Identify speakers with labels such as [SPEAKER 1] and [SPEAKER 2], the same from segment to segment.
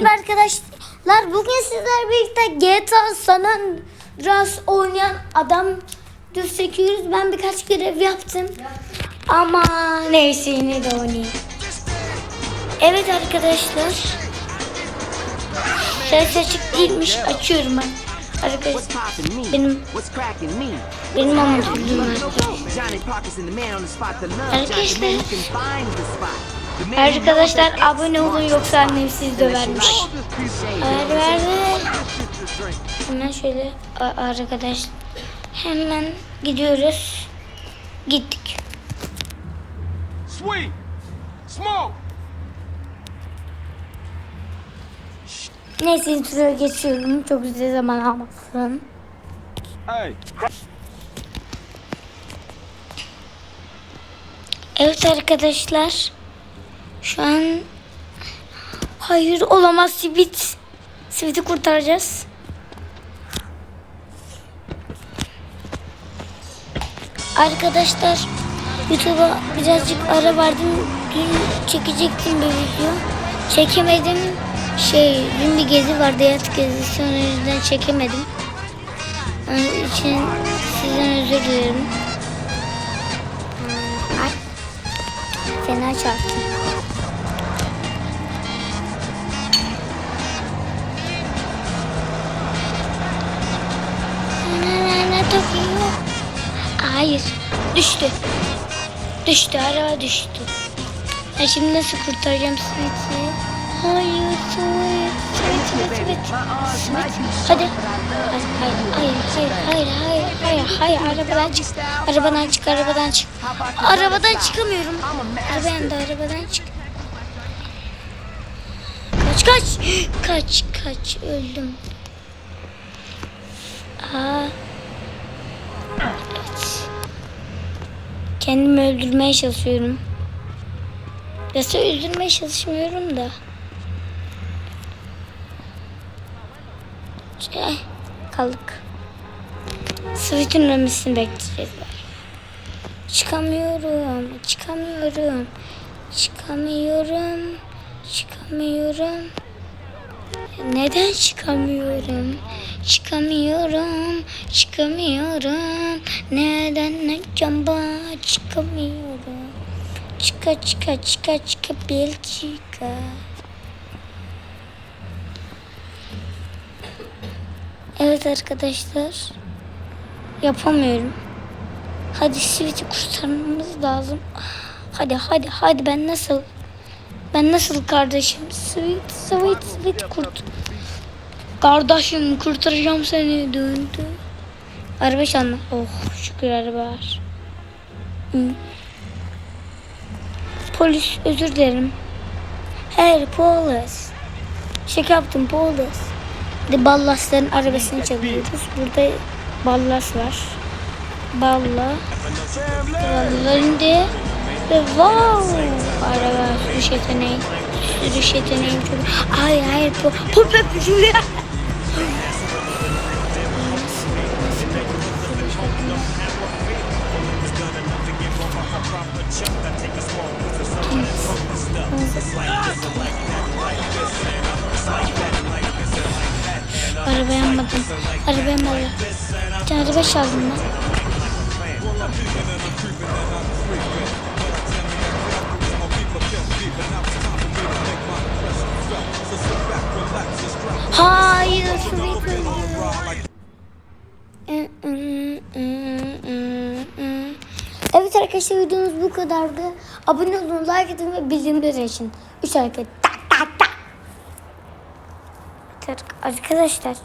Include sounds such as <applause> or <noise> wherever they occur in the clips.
[SPEAKER 1] Merhaba arkadaşlar. Bugün sizlerle birlikte GTA San Andreas oynayan adam düz çekiyoruz. Ben birkaç görev yaptım. Ama neyse yine de oynayayım. Evet arkadaşlar. Ses açık değilmiş. Açıyorum ben. Arkadaşlar benim benim amacım
[SPEAKER 2] Parker's
[SPEAKER 1] Arkadaşlar abone olun yoksa annem sizi dövermiş. Ver verdi. Hemen şöyle arkadaş hemen gidiyoruz. Gittik.
[SPEAKER 3] Sweet. Smoke.
[SPEAKER 1] Neyse introya geçiyorum. Çok güzel zaman almasın.
[SPEAKER 3] Hey.
[SPEAKER 1] Evet arkadaşlar. Şu an hayır olamaz Sivit. Sivit'i kurtaracağız. Arkadaşlar YouTube'a birazcık ara verdim. Dün çekecektim bir video. Çekemedim. Şey dün bir gezi vardı yat gezisi onun yüzünden çekemedim. Onun için sizden özür dilerim. Fena çarptım. Hayır. Düştü. Düştü. Araba düştü. Ya şimdi nasıl kurtaracağım Sweet'i? Hayır Sweet. Sweet, Sweet, Sweet. Hadi. Hayır, hayır, hayır, hayır, hayır, hayır, hayır. Arabadan çık. Arabadan çık, arabadan çık. Arabadan çıkamıyorum. Arabadan da arabadan çık. Kaç, kaç. <gasps> Kaç, kaç. Öldüm. Aa. Evet. Kendimi öldürmeye çalışıyorum. Yasa öldürmeye çalışmıyorum da. Şey, kaldık. Sweet'in ölmesini bekleyeceğiz. Çıkamıyorum, çıkamıyorum, çıkamıyorum, çıkamıyorum. Neden çıkamıyorum? Çıkamıyorum, çıkamıyorum. Neden acaba çıkamıyorum? Çıka çıka çıka çıka bir çıka. Evet arkadaşlar. Yapamıyorum. Hadi Sweet'i kurtarmamız lazım. Hadi hadi hadi ben nasıl ben nasıl kardeşim? Sweet sweet sweet kurt. Kardeşim kurtaracağım seni döndü. Araba çalma. Oh şükür araba var. Polis özür dilerim. Hey polis. Şaka yaptım polis. De ballasların arabasını çalıyoruz. Burada ballas var. Balla. Balların de ve wow. Araba sürüş yeteneği. Sürüş yeteneğim çok. Hayır hayır bu. Bu bu Araba yanmadım. Araba yanmadı. Bir tane araba çaldım ben. Arkadaşlar videomuz bu kadardı. Abone olun, like edin ve bildirimleri açın. Üç hareket. Tak tak tak. Evet arkadaşlar.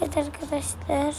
[SPEAKER 1] Evet arkadaşlar.